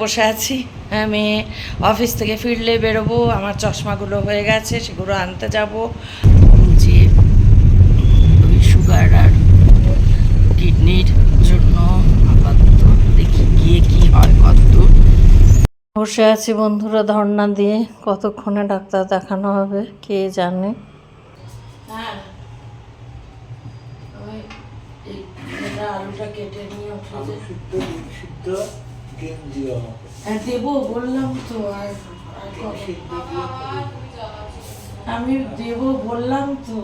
বসে আছি। আমি অফিস থেকে ফিরলে বেরোবো আমার চশমাগুলো হয়ে গেছে সেগুলো আনতে যাব। যে ওই সুগার আর কিডনির জন্য আপাতত দেখি গিয়ে কি হয় কতদূর বসে আছি বন্ধুরা ধর্ণা দিয়ে কতক্ষণে ডাক্তার দেখানো হবে কে জানে। হ্যাঁ আলুটা কেটে নিয়ে সিদ্ধ। ডিম দিও আমাকে হ্যাঁ দেবো বললাম তো আর আর ডিম সিদ্ধ দিয়ে আমি দেবো বললাম তো।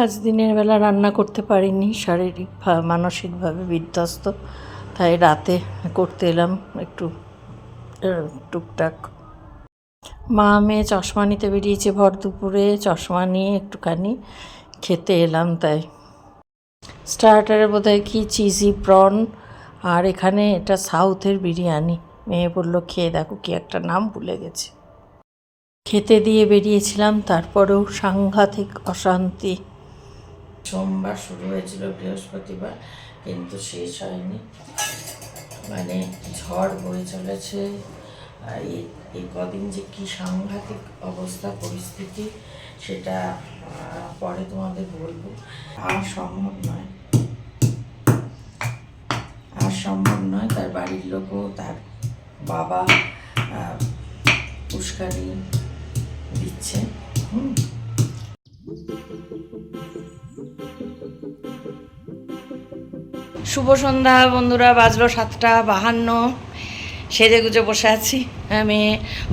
আজ দিনের বেলা রান্না করতে পারিনি শারীরিক মানসিকভাবে বিধ্বস্ত। তাই রাতে করতে এলাম একটু টুকটাক। মা মেয়ে চশমা নিতে বেরিয়েছে ভর দুপুরে চশমা নিয়ে একটুখানি খেতে এলাম তাই। স্টার্টারে বোধহয় কি চিজি প্রন আর এখানে এটা সাউথের বিরিয়ানি। মেয়ে বলল, খেয়ে দেখো কি একটা নাম ভুলে গেছে। খেতে দিয়ে বেরিয়েছিলাম, তারপরেও সাংঘাতিক অশান্তি। সোমবার শুরু হয়েছিল বৃহস্পতিবার, কিন্তু শেষ হয়নি। মানে ঝড় বয়ে চলেছে। এই কদিন যে কি সাংঘাতিক অবস্থা, পরিস্থিতি, সেটা পরে তোমাদের বলব। আর সম্ভব নয়। বাড়ির লোকও তার বাবা উস্কানি দিচ্ছে। হুম। শুভ সন্ধ্যা বন্ধুরা, বাজলো সাতটা বাহান্ন। সেজে গুজে বসে আছি। আমি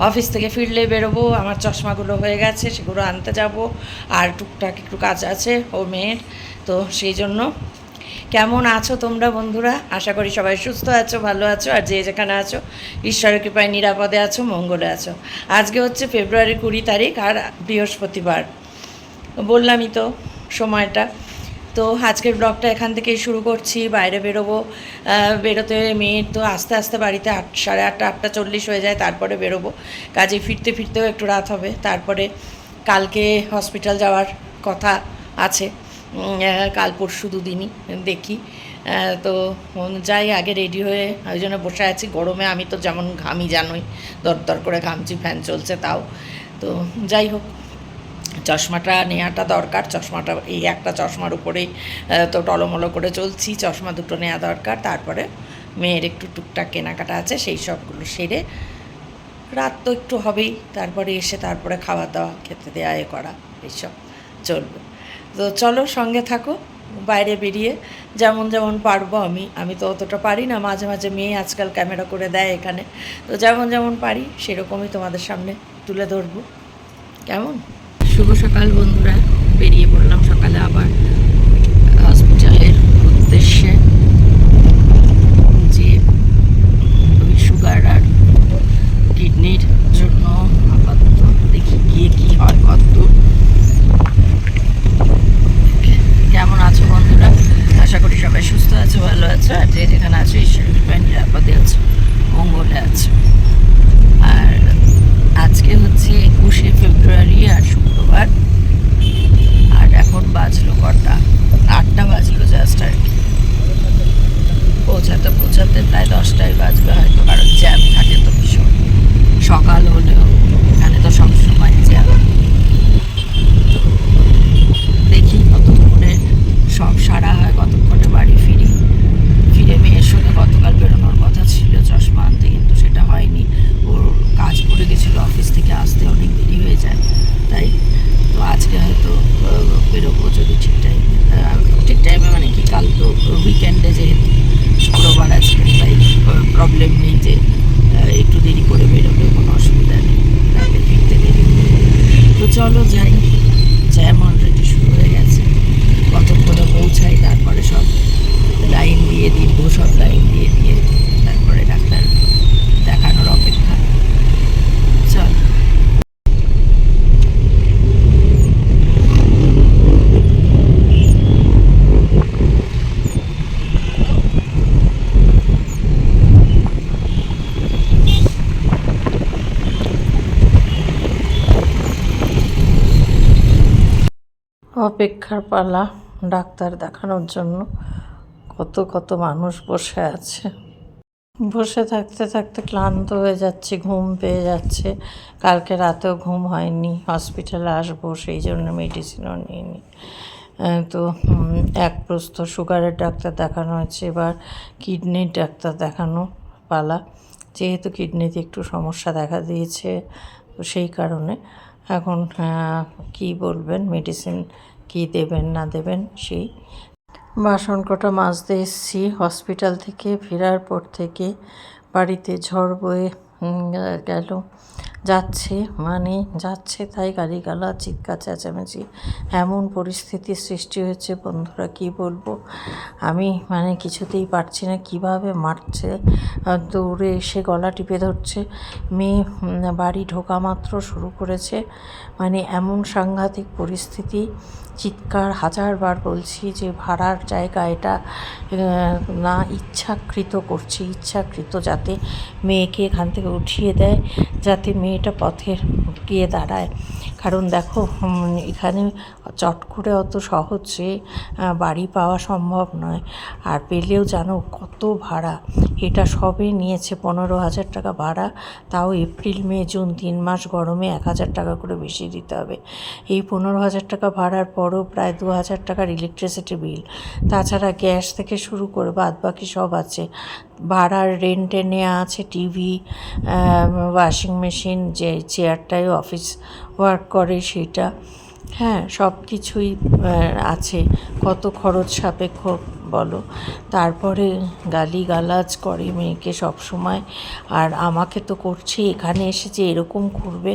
অফিস থেকে ফিরলে বেরোবো, আমার চশমাগুলো হয়ে গেছে, সেগুলো আনতে যাব, আর টুকটাক একটু কাজ আছে, ও মেয়ের, তো সেই জন্য কেমন আছো তোমরা বন্ধুরা? আশা করি সবাই সুস্থ আছো, ভালো আছো, আর যে যেখানে আছো, ঈশ্বরের কৃপায় নিরাপদে আছো, মঙ্গলে আছো। আজকে হচ্ছে ফেব্রুয়ারি কুড়ি তারিখ আর বৃহস্পতিবার। বললামই তো সময়টা। তো আজকের ব্লগটা এখান থেকেই শুরু করছি, বাইরে বেরোবো। বেরোতে মেয়ের তো আস্তে আস্তে বাড়িতে আট, সাড়ে আটটা আটটা চল্লিশ হয়ে যায়, তারপরে বেরোবো। কাজে ফিরতে ফিরতেও একটু রাত হবে, তারপরে কালকে হসপিটাল যাওয়ার কথা আছে। কাল পরশু দুদিনই দেখি। তো যাই, আগে রেডি হয়ে ওই জন্য বসে আছি। গরমে আমি তো যেমন ঘামি জানোই, দর দর করে ঘামছি ফ্যান চলছে তাও। তো যাই হোক, চশমাটা নেওয়াটা দরকার। চশমাটা, এই একটা চশমার উপরেই তো টলমলো করে চলছি। চশমা দুটো নেওয়া দরকার। তারপরে মেয়ের একটু টুকটাক কেনাকাটা আছে, সেই সবগুলো সেরে রাত তো একটু হবেই। তারপরে এসে তারপরে খাওয়া দাওয়া, খেতে দেওয়া এ করা, এইসব চলবে। তো চলো সঙ্গে থাকো, বাইরে বেরিয়ে। যেমন যেমন পারব আমি আমি তো অতটা পারি না, মাঝে মাঝে মেয়ে আজকাল ক্যামেরা করে দেয় এখানে। তো যেমন যেমন পারি, সেরকমই তোমাদের সামনে তুলে ধরবো। কেমন? শুভ সকাল বন্ধুরা, বেরিয়ে পড়লাম সকালে আবার হসপিটালের উদ্দেশ্যে যে ওই সুগার আর কিডনির জন্য আপাতত দেখি গিয়ে কি হয় কতদূর কেমন আছো বন্ধুরা আশা করি সবাই সুস্থ আছো ভালো আছো আর যে যেখানে আছো ঈশ্বরের কৃপায় নিরাপদে আছো মঙ্গলে আছো আর আজকে হচ্ছে একুশে ফেব্রুয়ারি আর শুক্রবার আর এখন বাজলো কটা আটটা বাজলো জাস্ট আর কি পৌঁছাতে পৌঁছাতে প্রায় দশটায় বাজবে হয়তো কারণ জ্যাম থাকে তো ভীষণ সকাল হলেও এখানে তো সবসময় জ্যাম তো দেখি কতক্ষণে সব সারা হয় কতক্ষণে বাড়ি ফিরি ফিরে মেয়ের সঙ্গে গতকাল বেরোনোর কথা ছিল চশমা আনতে কিন্তু সেটা হয়নি ওর কাজ পড়ে গেছিল অফিস থেকে আসতে অনেক দেরি হয়ে যায় তাই তো আজকে হয়তো আহ, বেরোবো যদি ঠিক টাইমে ঠিক টাইমে মানে কি কাল তো উইকেন্ডে যেহেতু শুক্রবার আছে তাই প্রবলেম নেই যে আহ, একটু দেরি করে বেরোবে কোনো অসুবিধা নেই রাতে ফিরতে দেরি হবে। তো চলো যাই জ্যাম অলরেডি শুরু হয়ে গেছে কতক্ষণে পৌঁছাই তারপরে সব লাইন দিয়ে দীর্ঘ সব লাইন দিয়ে দিয়ে তারপরে ডাক্তার দেখানোর অপেক্ষা চল অপেক্ষার পালা ডাক্তার দেখানোর জন্য কত কত মানুষ বসে আছে। বসে থাকতে থাকতে ক্লান্ত হয়ে যাচ্ছে, ঘুম পেয়ে যাচ্ছে। কালকে রাতেও ঘুম হয়নি, হসপিটালে আসব, সেই জন্য মেডিসিনও নিইনি। তো এক প্রস্ত সুগারের ডাক্তার দেখানো হয়েছে, এবার কিডনির ডাক্তার দেখানো পালা। যেহেতু কিডনিতে একটু সমস্যা দেখা দিয়েছে, তো সেই কারণে এখন কী বলবেন, মেডিসিন কী দেবেন, না দেবেন, সেই বাসন কটা মাজতে এসেছি। হসপিটাল থেকে ফেরার পর থেকে বাড়িতে ঝড় বয়ে গেল। যাচ্ছে মানে যাচ্ছে তাই গালিগালা চিৎকার, চেঁচামেচি, এমন পরিস্থিতির সৃষ্টি হয়েছে, বন্ধুরা কি বলব? আমি মানে কিছুতেই পারছি না, কীভাবে মারছে? দৌড়ে এসে গলা টিপে ধরছে। মেয়ে বাড়ি ঢোকা মাত্র শুরু করেছে। মানে এমন সাংঘাতিক পরিস্থিতি, চিৎকার, হাজারবার বলছি যে ভাড়ার জায়গা এটা না ইচ্ছাকৃত করছে, ইচ্ছাকৃত যাতে মেয়েকে এখান থেকে উঠিয়ে দেয়, যাতে মেয়েটা পথে গিয়ে দাঁড়ায়। কারণ দেখো এখানে চট করে অত সহজে বাড়ি পাওয়া সম্ভব নয়। আর পেলেও জানো কত ভাড়া। এটা সবে নিয়েছে পনেরো হাজার টাকা ভাড়া, তাও এপ্রিল, মে, জুন তিন মাস গরমে এক হাজার টাকা করে বেশি দিতে হবে। এই পনেরো হাজার টাকা ভাড়ার পরও প্রায় দু হাজার টাকার ইলেকট্রিসিটি বিল তাছাড়া গ্যাস থেকে শুরু করে বাদ বাকি সব আছে। ভাড়ার রেন্টে নেওয়া আছে টিভি ওয়াশিং মেশিন যে চেয়ারটাই অফিস ওয়ার্ক করে সেটা। হ্যাঁ সব কিছুই আছে। কত খরচ সাপেক্ষ বলো। তারপরে গালি গালাজ করে মেয়েকে সব সময় আর আমাকে তো করছে, এখানে এসে যে এরকম করবে,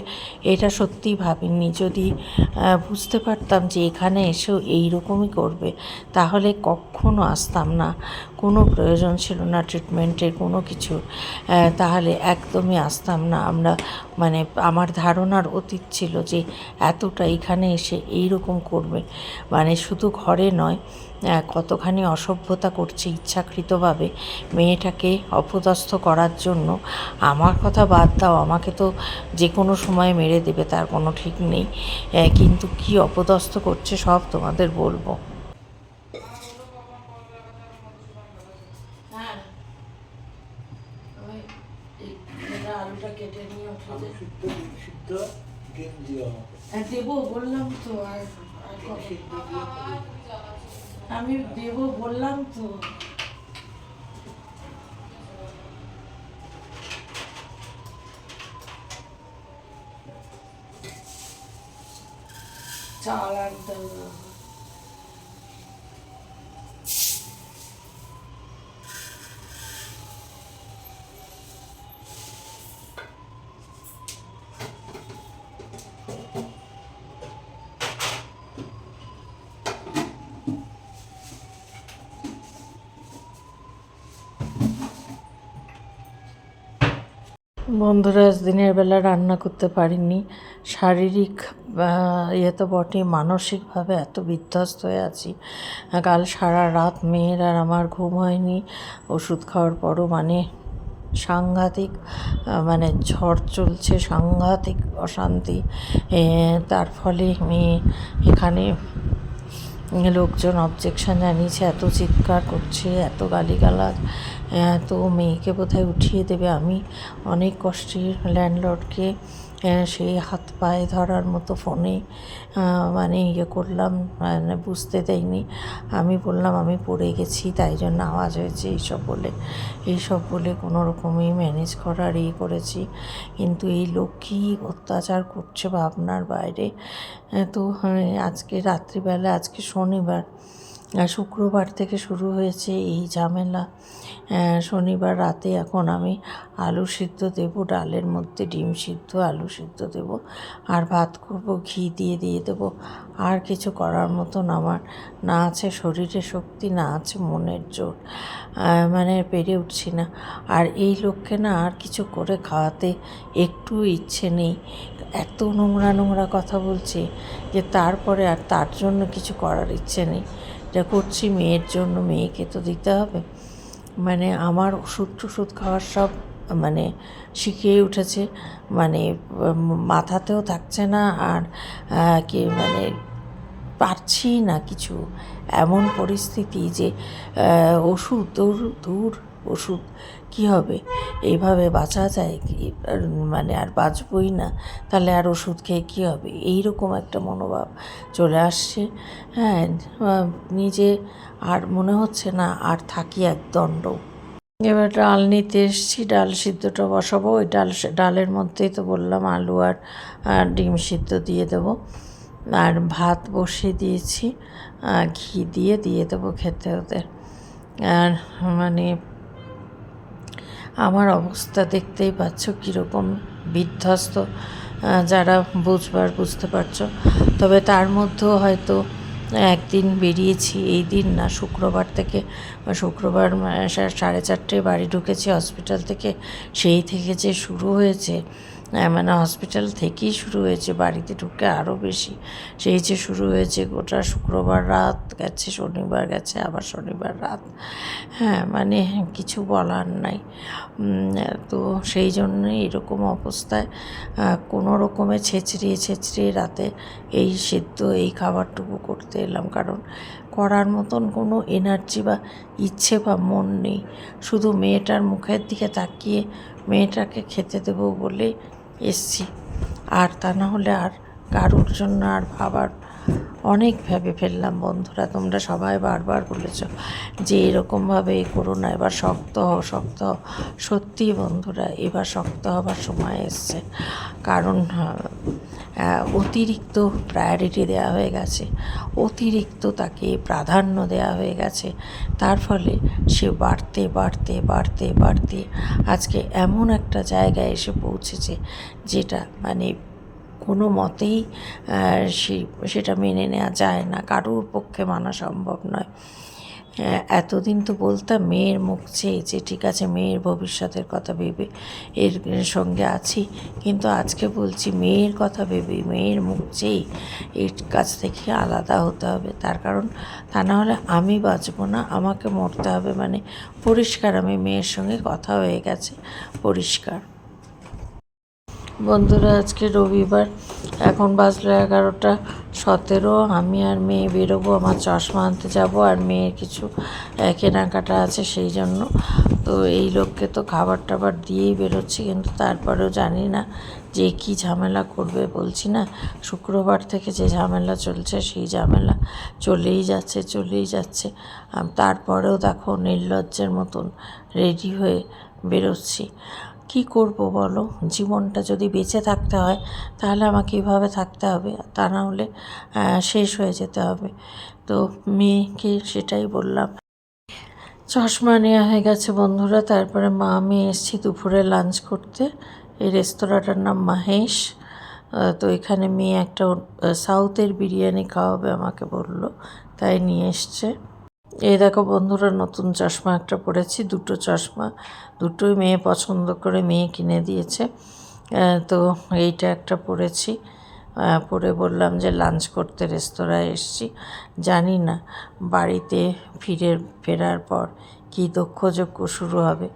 এটা সত্যিই ভাবিনি। যদি বুঝতে পারতাম যে এখানে এসেও এই রকমই করবে, তাহলে কখনো আসতাম না। কোনো প্রয়োজন ছিল না ট্রিটমেন্টের কোনো কিছু। তাহলে একদমই আসতাম না। আমরা মানে আমার ধারণার অতীত ছিল যে এতটা এখানে এসে এই রকম করবে। মানে শুধু ঘরে নয় কতখানি কতখানি অসভ্যতা করছে ইচ্ছাকৃতভাবে। মেয়েটাকে অপদস্থ করার জন্য আমার কথা বাদ দাও আমাকে তো যে কোনো সময় মেরে দেবে তার কোনো ঠিক নেই। কিন্তু কি অপদস্থ করছে সব তোমাদের বলব। আলুটা কেটে নিয়ে সিদ্ধ সিদ্ধ। ডিম দিও দেবো বললাম তো আর? সিদ্ধ দিয়ে। আমি দেব বললাম তো চাল আর। বন্ধুরা, আজ দিনের বেলা রান্না করতে পারিনি। শারীরিক ইয়ে তো বটে মানসিকভাবে এত বিধ্বস্ত হয়ে আছি। কাল সারা রাত মেয়ের আর আমার ঘুম হয়নি। ওষুধ খাওয়ার পরও মানে সাংঘাতিক মানে ঝড় চলছে, সাংঘাতিক অশান্তি। তার ফলে মেয়ে এখানে লোকজন অবজেকশন জানিয়েছে, এত চিৎকার করছে, এত গালিগালাজ। তো মেয়েকে বোধহয় উঠিয়ে দেবে আমি। অনেক কষ্টে ল্যান্ডলর্ডকে সেই হাত পায়ে ধরার মতো ফোনে মানে ইয়ে করলাম মানে বুঝতে দেয়নি। আমি বললাম আমি পড়ে গেছি তাই জন্য আওয়াজ হয়েছে। এইসব বলে এইসব বলে কোনো রকমই ম্যানেজ করার ইয়ে করেছি। কিন্তু এই লোক কী অত্যাচার করছে ভাবনার বাইরে? তো আহ, আজকে রাত্রিবেলা আজকে শনিবার শুক্রবার থেকে শুরু হয়েছে এই ঝামেলা। শনিবার রাতে এখন আমি আলু সিদ্ধ দেব, ডালের মধ্যে ডিম সিদ্ধ, আলু সিদ্ধ দেব আর ভাত করব, ঘি দিয়ে দিয়ে দেব। আর কিছু করার মতন আমার না আছে, শরীরে শক্তি না আছে, মনের জোর মানে পেরে উঠছি না। আর এই লোককে না আর কিছু করে খাওয়াতে একটু ইচ্ছে নেই। এত নোংরা নোংরা কথা বলছে যে তারপরে আর তার জন্য কিছু করার ইচ্ছে নেই। যা করছি মেয়ের জন্য, মেয়েকে তো দিতে হবে। মানে আমার ওষুধ টষুধ খাওয়ার সব মানে শিখিয়ে উঠেছে। মানে মাথাতেও থাকছে না আর কি মানে পারছি না কিছু। এমন পরিস্থিতি যে ওষুধ, দূর দূর ওষুধ। কি হবে? এইভাবে বাঁচা যায় কি? মানে আর বাঁচবই না। তাহলে আর ওষুধ খেয়ে কী হবে? এই রকম একটা মনোভাব চলে আসছে। হ্যাঁ নিজে আর মনে হচ্ছে না আর থাকি এক দণ্ড। এবার ডাল নিতে এসেছি, ডাল সিদ্ধটা বসাবো। ওই ডাল ডালের মধ্যেই তো বললাম আলু আর আর ডিম সিদ্ধ দিয়ে দেবো। আর ভাত বসিয়ে দিয়েছি। ঘি দিয়ে দিয়ে দেবো খেতে ওদের। আর মানে আমার অবস্থা দেখতেই পাচ্ছ কীরকম বিধ্বস্ত যারা বুঝবার, বুঝতে পারছ। তবে তার মধ্যেও হয়তো একদিন বেরিয়েছি, এই দিন না, শুক্রবার থেকে শুক্রবার সাড়ে চারটে বাড়ি ঢুকেছি হসপিটাল থেকে। সেই থেকে যে শুরু হয়েছে মানে হসপিটাল থেকেই শুরু হয়েছে, বাড়িতে ঢুকে আরও বেশি। সেই যে শুরু হয়েছে গোটা শুক্রবার রাত, গেছে শনিবার, গেছে আবার শনিবার রাত। হ্যাঁ মানে কিছু বলার নাই। তো সেই জন্যই এরকম অবস্থায় কোনো রকমে ছেঁচড়িয়ে ছেঁচড়িয়ে রাতে এই সেদ্ধ, এই খাবারটুকু করতে এলাম। কারণ করার মতন কোনো এনার্জি বা ইচ্ছে বা মন নেই। শুধু মেয়েটার মুখের দিকে তাকিয়ে মেয়েটাকে খেতে দেবো বলে এসছি। আর তা না হলে আর কারুর জন্য আর ভাবার অনেক ভেবে ফেললাম বন্ধুরা তোমরা সবাই বারবার বলেছ যে এরকমভাবে করো না এবার শক্ত হও শক্ত হও। সত্যি বন্ধুরা এবার শক্ত হবার সময় এসছে। কারণ আহ, অতিরিক্ত প্রায়োরিটি দেওয়া হয়ে গেছে। অতিরিক্ত তাকে প্রাধান্য দেওয়া হয়ে গেছে। তার ফলে সে বাড়তে বাড়তে বাড়তে বাড়তে আজকে এমন একটা জায়গায় এসে পৌঁছেছে যেটা মানে কোনো মতেই সেটা মেনে নেওয়া যায় না। কারোর পক্ষে মানা সম্ভব নয়। এতদিন তো বলতাম মেয়ের মুখ চেয়ে যে, ঠিক আছে, মেয়ের ভবিষ্যতের কথা ভেবে এর সঙ্গে আছি। কিন্তু আজকে বলছি মেয়ের কথা ভেবে, মেয়ের মুখ চেয়েই এর কাছ থেকে আলাদা হতে হবে। তার কারণ, তা না হলে আমি বাঁচবো না, আমাকে মরতে হবে। মানে পরিষ্কার, আমি মেয়ের সঙ্গে কথা হয়ে গেছে, পরিষ্কার। বন্ধুরা, আজকে রবিবার। এখন বাজলো এগারোটা সতেরো। আমি আর মেয়ে বেরোবো, আমার চশমা আনতে যাব, আর মেয়ের কিছু কেনাকাটা আছে সেই জন্য। তো এই লোককে তো খাবার টাবার দিয়েই বেরোচ্ছি, কিন্তু তারপরেও জানি না যে কি ঝামেলা করবে, বলছি না। শুক্রবার থেকে যে ঝামেলা চলছে, সেই ঝামেলা চলেই যাচ্ছে চলেই যাচ্ছে। তারপরেও দেখো, নির্লজ্জের মতন রেডি হয়ে বেরোচ্ছি। কি করব বলো? জীবনটা যদি বেঁচে থাকতে হয়, তাহলে আমাকে এভাবে থাকতে হবে। তা না হলে শেষ হয়ে যেতে হবে। তো মেয়েকে সেটাই বললাম। চশমা নেওয়া হয়ে গেছে বন্ধুরা। তারপরে মা, আমি এসেছি দুপুরে লাঞ্চ করতে। এই রেস্তোরাঁটার নাম মাহেশ। তো এখানে মেয়ে একটা সাউথের বিরিয়ানি খাওয়াবে আমাকে বলল। তাই নিয়ে এসছে। এই দেখো বন্ধুরা নতুন চশমা একটা পরেছি দুটো চশমা দুটোই মেয়ে পছন্দ করে মেয়ে কিনে দিয়েছে। তো এইটা একটা আহ, পরে বললাম যে লাঞ্চ করতে রেস্তোরাঁয় এসেছি। জানি না বাড়িতে ফিরে ফেরার পর কী দক্ষযজ্ঞ শুরু হবে।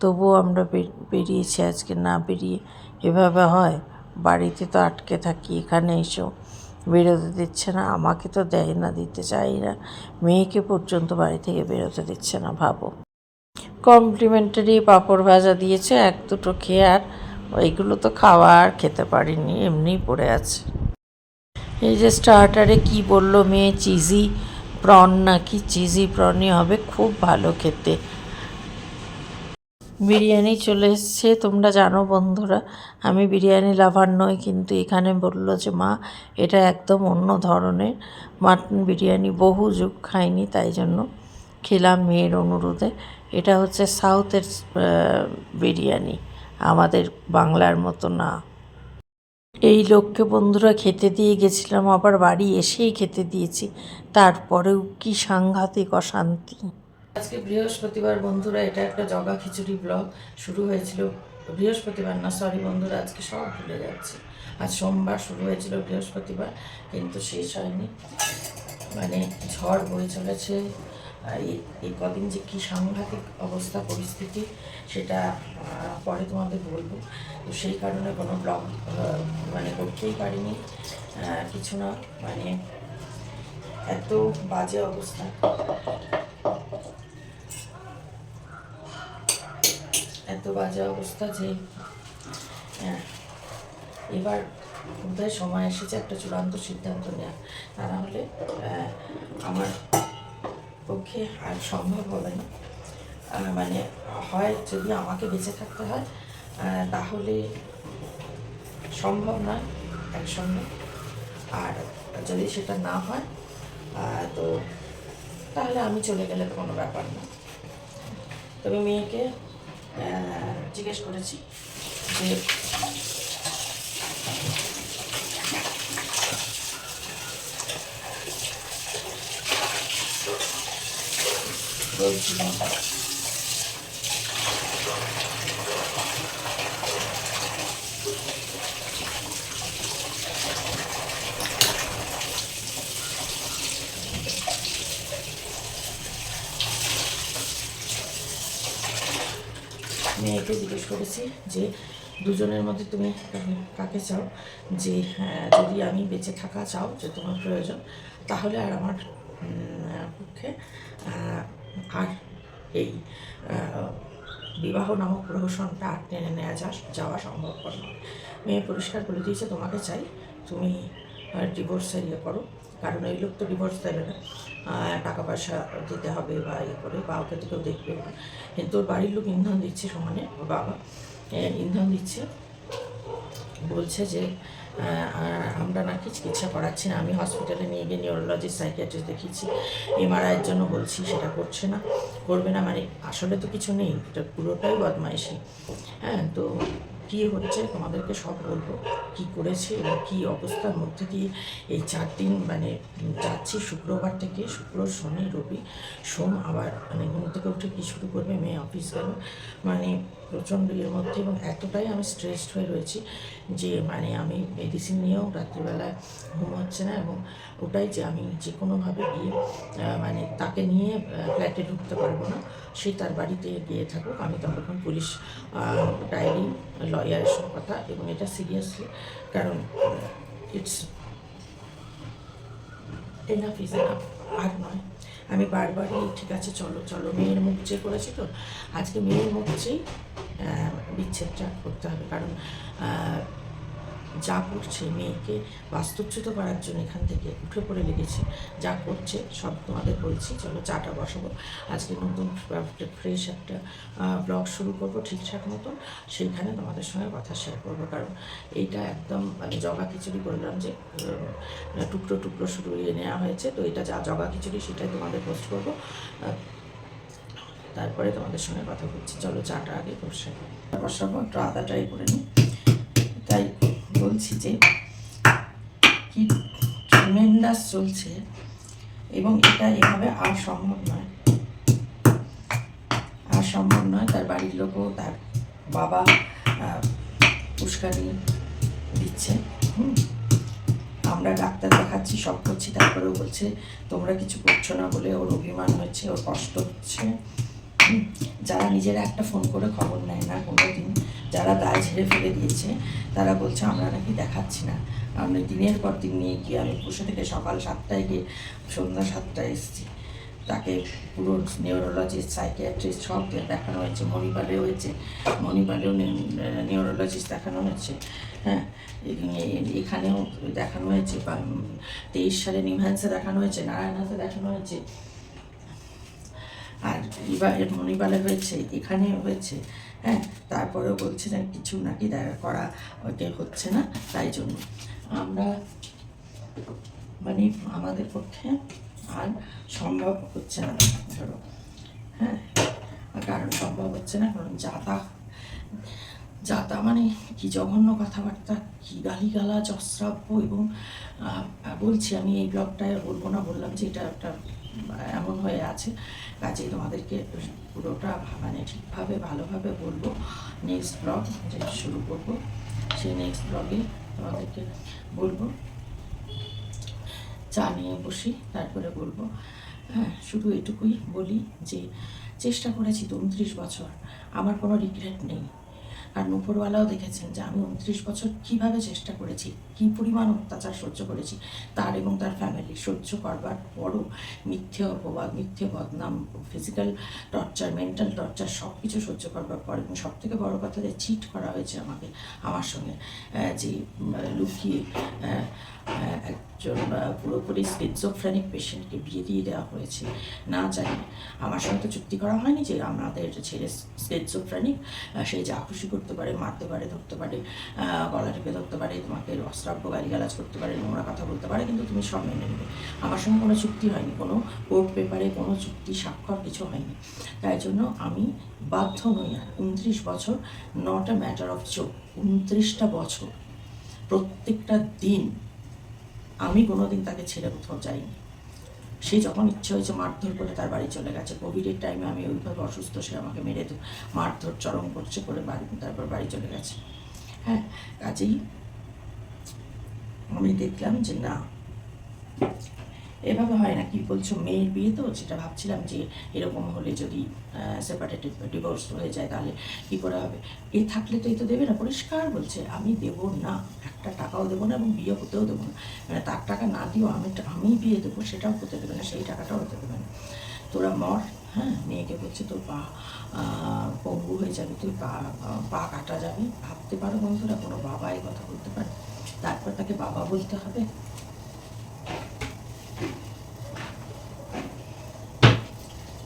তবুও আমরা বেরিয়েছি আজকে না বেরিয়ে। এভাবে হয় বাড়িতে তো আটকে থাকি এখানে এসেও বেরোতে দিচ্ছে না, আমাকে তো দেয় না, দিতে চাই না। মেয়েকে পর্যন্ত বাড়ি থেকে বেরোতে দিচ্ছে না, ভাবো। কমপ্লিমেন্টারি পাঁপড় ভাজা দিয়েছে, এক দুটো খেয়ে আর ওইগুলো তো খাওয়া আর খেতে পারিনি, এমনিই পড়ে আছে। এই যে স্টার্টারে কি বলল মেয়ে, চিজি প্রন নাকি? চিজি প্রনই হবে, খুব ভালো খেতে। বিরিয়ানি চলে এসছে, তোমরা জানো বন্ধুরা, আমি বিরিয়ানি লাভার নই, কিন্তু এখানে বলল যে, মা, এটা একদম অন্য ধরনের মাটন বিরিয়ানি, বহু যুগ খাইনি, তাই জন্য খেলাম মেয়ের অনুরোধে। এটা হচ্ছে সাউথের বিরিয়ানি, আমাদের বাংলার মতো না। এই লোককে বন্ধুরা খেতে দিয়ে গেছিলাম, আবার বাড়ি এসেই খেতে দিয়েছি, তারপরেও কি সাংঘাতিক অশান্তি। আজকে বৃহস্পতিবার বন্ধুরা, এটা একটা জগা খিচুড়ি ব্লগ শুরু হয়েছিল। বৃহস্পতিবার না সরি বন্ধুরা, আজকে সব ভুলে যাচ্ছি। আজ সোমবার শুরু হয়েছিল বৃহস্পতিবার, কিন্তু শেষ হয়নি। মানে ঝড় বয়ে চলেছে। এই কদিন যে কী সাংঘাতিক অবস্থা, পরিস্থিতি, সেটা পরে তোমাদের বলব। তো সেই কারণে কোনো ব্লগ মানে করতেই পারিনি। কিছু না মানে এত বাজে অবস্থা। বাজে অবস্থা যে হ্যাঁ, এবার বোধহয় সময় এসেছে একটা চূড়ান্ত সিদ্ধান্ত নেওয়া তা না হলে আমার পক্ষে আর সম্ভব হবে না। মানে হয় যদি আমাকে বেঁচে থাকতে হয় তাহলে সম্ভব নয় একসঙ্গে। আর যদি সেটা না হয় তো তাহলে আমি চলে গেলে তো কোনো ব্যাপার না। তবে মেয়েকে জিজ্ঞেস করেছি যে বলছিলাম মেয়েকে জিজ্ঞেস করেছি যে দুজনের মধ্যে তুমি কাকে- চাও? যে হ্যাঁ, যদি আমি বেঁচে থাকা চাও যে তোমার প্রয়োজন তাহলে আর আমার পক্ষে আর এই বিবাহ নামক প্রহসনটা আর টেনে নেওয়া যা যাওয়া সম্ভবপর নয়। মেয়ে পরিষ্কার করে দিয়েছে তোমাকে চাই। তুমি ডিভোর্সের ইয়ে করো। কারণ এই লোক তো ডিভোর্স দেবে না। টাকা পয়সা দিতে হবে বা ইয়ে করে, বা ওকে তো দেখবে না। কিন্তু ওর বাড়ির লোক ইন্ধন দিচ্ছে সমানে, ওর বাবা। ইন্ধন দিচ্ছে। বলছে যে আমরা নাকি চিকিৎসা করাচ্ছি না। আমি হসপিটালে নিয়ে গিয়ে নিউরোলজিস্ট সাইকিয়াট্রিস্ট দেখিয়েছি। এমআরআইয়ের জন্য বলছি, সেটা করছে না। করবে না মানে আসলে তো কিছু নেই। এটা পুরোটাই বদমাইশি। হ্যাঁ তো কী হচ্ছে, তোমাদেরকে সব বলব। কি করেছে এবং কী অবস্থার মধ্যে দিয়ে এই চার দিন মানে যাচ্ছি শুক্রবার থেকে, শুক্র, শনি, রবি, সোম, আবার মানে ঘুম থেকে উঠে কী শুরু করবে, মেয়ে অফিস গেল। মানে প্রচণ্ড ইয়ের মধ্যে এবং এতটাই আমি স্ট্রেসড হয়ে রয়েছি যে মানে আমি মেডিসিন নিয়েও রাত্রিবেলায় ঘুম হচ্ছে না এবং ওটাই যে আমি যে কোনোভাবে গিয়ে মানে তাকে নিয়ে ফ্ল্যাটে ঢুকতে পারব না, সে তার বাড়িতে গিয়ে থাকুক। আমি তখন পুলিশ ডায়েরি লয়ারের সঙ্গে কথা এবং এটা সিরিয়াসলি কারণ ইটস এনাফ ইজ এনাফ আর নয়। আমি বারবারই ঠিক আছে, চলো চলো। মেয়ের মুখ চেয়ে করেছি তো। আজকে মেয়ের মুখ চেয়ে বিচ্ছেদটা করতে হবে। কারণ যা করছে মেয়েকে বাস্তুচ্যুত করার জন্য এখান থেকে উঠে পড়ে লেগেছে। যা করছে সব তোমাদের বলছি, চলো চাটা বসাবো। আজকে নতুন ফ্রেশ একটা ব্লগ শুরু করব ঠিকঠাক মতন। সেইখানে তোমাদের সঙ্গে কথা শেয়ার করব। কারণ এইটা একদম মানে জগা খিচুড়ি বললাম যে টুকরো টুকরো শুরু ইয়ে নেওয়া হয়েছে। তো এটা যা জগা খিচুড়ি সেটাই তোমাদের পোস্ট করব। তারপরে তোমাদের সঙ্গে কথা বলছি। চলো চাটা আগে বসে বসাবো, একটু আদাটাই করে নিই। তাই বলছি যে কি ট্রিমেন্ডাস চলছে এবং এটা এভাবে আর সম্ভব নয়। আর সম্ভব নয়, তার বাড়ির লোকও তার বাবা উস্কানি দিচ্ছে, হুম। আমরা ডাক্তার দেখাচ্ছি, সব করছি, তারপরেও বলছে, তোমরা কিছু করছ না বলে ওর অভিমান হচ্ছে ওর কষ্ট হচ্ছে। যারা নিজেরা একটা ফোন করে খবর নেয় না কোনো দিন যারা দায় ছেড়ে ফেলে দিয়েছে, তারা বলছে, আমরা নাকি দেখাচ্ছি না। আমি দিনের পর দিন নিয়ে গিয়ে আমি বসে থেকে সকাল সাতটায় গিয়ে সন্ধ্যা সাতটায় এসেছি। তাকে পুরো নিউরোলজিস্ট সাইকিয়াট্রিস্ট সব দেখানো হয়েছে মণিপালে হয়েছে, মণিপালেও নিউরোলজিস্ট দেখানো হয়েছে হ্যাঁ? এখানেও দেখানো হয়েছে, বা তেইশ সালে নিমহ্যান্সে দেখানো হয়েছে নারায়ণাতে দেখানো হয়েছে। আর এবার মণিপালে হয়েছে এখানে হয়েছে। হ্যাঁ তারপরেও বলছে না কিছু নাকি দেখা করা ওকে হচ্ছে না, তাই জন্য আমরা মানে আমাদের পক্ষে আর সম্ভব হচ্ছে না, ধরো হ্যাঁ কারণ সম্ভব হচ্ছে না, কারণ যাতা যাতা মানে কি জঘন্য কথাবার্তা, কি গালিগালাজ, অশ্রাব্য এবং বলছি আমি এই ব্লগটায় বলব না, বললাম যে এটা একটা, এমন হয়ে আছে। কাজেই তোমাদেরকে পুরোটা মানে ঠিকভাবে, ভালোভাবে বলব। নেক্সট ব্লগ যে শুরু করব, সেই নেক্সট ব্লগে তোমাদেরকে বলব। চা নিয়ে বসি, তারপরে বলব। হ্যাঁ শুধু এটুকুই বলি যে, চেষ্টা করেছি তো উনত্রিশ বছর, আমার কোনো রিগ্রেট নেই। কারণ নুপুরওয়ালাও দেখেছেন যে আমি উনত্রিশ বছর কীভাবে চেষ্টা করেছি। কি পরিমাণ অত্যাচার সহ্য করেছি। তার এবং তার ফ্যামিলি সহ্য করবার পরও মিথ্যে অপবাদ, মিথ্যে বদনাম ফিজিক্যাল টর্চার মেন্টাল টর্চার সব কিছু সহ্য করবার পর এবং সব থেকে বড় কথা যে চিট করা হয়েছে আমাকে, আমার সঙ্গে। যে লুকিয়ে একজন পুরোপুরি স্কিজোফ্রেনিক পেশেন্টকে বিয়ে দিয়ে দেওয়া হয়েছে, না জানি। আমার সঙ্গে তো চুক্তি করা হয়নি যে আমাদের ছেলে স্কিজোফ্রেনিক সে যা খুশি করতে পারে, মারতে পারে, ধরতে পারে গলা টিপে ধরতে পারে, তোমাকে অশ্রাব্য গালিগালাজ করতে পারে, নোংরা কথা বলতে পারে, কিন্তু তুমি সব মেনে নেবে। আমার সঙ্গে কোনো চুক্তি হয়নি, কোনো কোর্ট পেপারে কোনো চুক্তি স্বাক্ষর কিছু হয়নি। তাই জন্য আমি বাধ্য নই আর উনত্রিশ বছর নট আ ম্যাটার অফ চোখ উনত্রিশটা বছর, প্রত্যেকটা দিন আমি কোনোদিন তাকে ছেড়ে কোথাও যাইনি। সে যখন ইচ্ছে হয়েছে মারধর করে তার বাড়ি চলে গেছে কোভিডের টাইমে আমি ওইভাবে অসুস্থ, সে আমাকে মেরে মারধর, চরম করছে করে বাড়ি, তারপর বাড়ি চলে গেছে। হ্যাঁ কাজেই আমি দেখলাম যে না। এভাবে হয় না কি বলছো? মেয়ের বিয়ে তো, সেটা ভাবছিলাম যে এরকম হলে যদি সেপারেটেড ডিভোর্স হয়ে যায় তাহলে কী করে হবে? এ থাকলে তো এই তো দেবে না, পরিষ্কার বলছে। আমি দেবো না, একটা টাকাও দেবো না এবং বিয়ে হতেও দেবো না। মানে তার টাকা না দিয়েও আমি আমি বিয়ে দেবো, সেটাও হতে দেবে না, সেই টাকাটাও হতে দেবে না। তোরা মর হ্যাঁ? মেয়েকে বলছে, তোর পা পঙ্গু হয়ে যাবে, তুই পা পা কাটা যাবে। ভাবতে পারো বন্ধুরা, কোনো বাবা এই কথা বলতে পারে? তারপর তাকে বাবা বলতে হবে।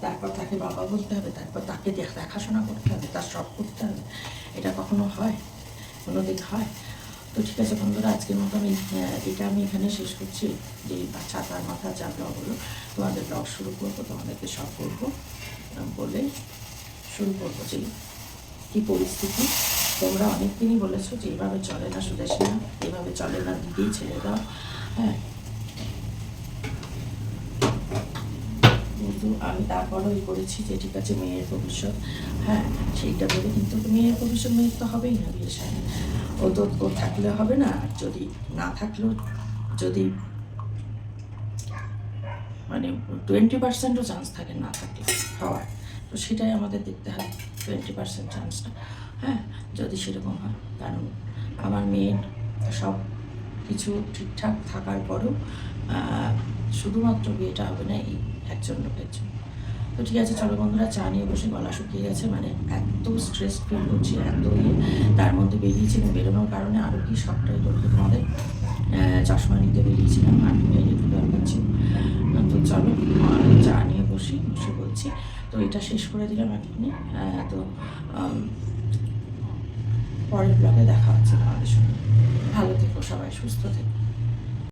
তারপর তাকে বাবা বলতে হবে, তারপর তাকে দেখ- দেখাশোনা করতে হবে, তার সব করতে হবে। এটা কখনো হয়? কোনো দিন হয়? তো ঠিক আছে বন্ধুরা, আজকের মতো আমি এটা আমি এখানে শেষ করছি। যে ছাতার মাথা যা ব্লগ হলো, তোমাদের ব্লগ শুরু করব, তোমাদেরকে সব করব বলে শুরু করব। যে কী পরিস্থিতি? তোমরা অনেক দিনই বলেছ যে এইভাবে চলে না সুদেশ না এইভাবে চলে না দিদিই ছেড়ে দাও হ্যাঁ। কিন্তু আমি তারপরে ওই করেছি যে ঠিক আছে, মেয়ের ভবিষ্যৎ। হ্যাঁ সেইটা ভেবে কিন্তু মেয়ের ভবিষ্যৎ মেয়ের তো হবেই না বিয়ের সাথে ও তো ও থাকলে হবে না যদি না থাকলেও যদি মানে টোয়েন্টি পার্সেন্টও চান্স থাকে না থাকলে হওয়ার তো সেটাই আমাদের দেখতে হয় টোয়েন্টি পার্সেন্ট চান্সটা হ্যাঁ। যদি সেরকম হয়। কারণ আমার মেয়ের সব কিছু ঠিকঠাক থাকার পরও শুধুমাত্র বিয়েটা হবে না, এই একজন লোকের জন্য। তো ঠিক আছে, চলো বন্ধুরা, চা নিয়ে বসে গলা শুকিয়ে গেছে। মানে এত স্ট্রেস ফিল করছি, এত ইয়ে। তার মধ্যে বেরিয়েছিলাম, বেরোনোর কারণে আরও কি সবটাই বলব তোমাদের? চশমা নিতে বেরিয়েছিলাম আর একটু দরকার ছিল তো চলো চা নিয়ে বসি, বসে বলছি তো এটা শেষ করে দিলাম এখনই। তো পরের ব্লগে দেখা হচ্ছে তোমাদের সঙ্গে। ভালো থেকো সবাই সুস্থ থেকো।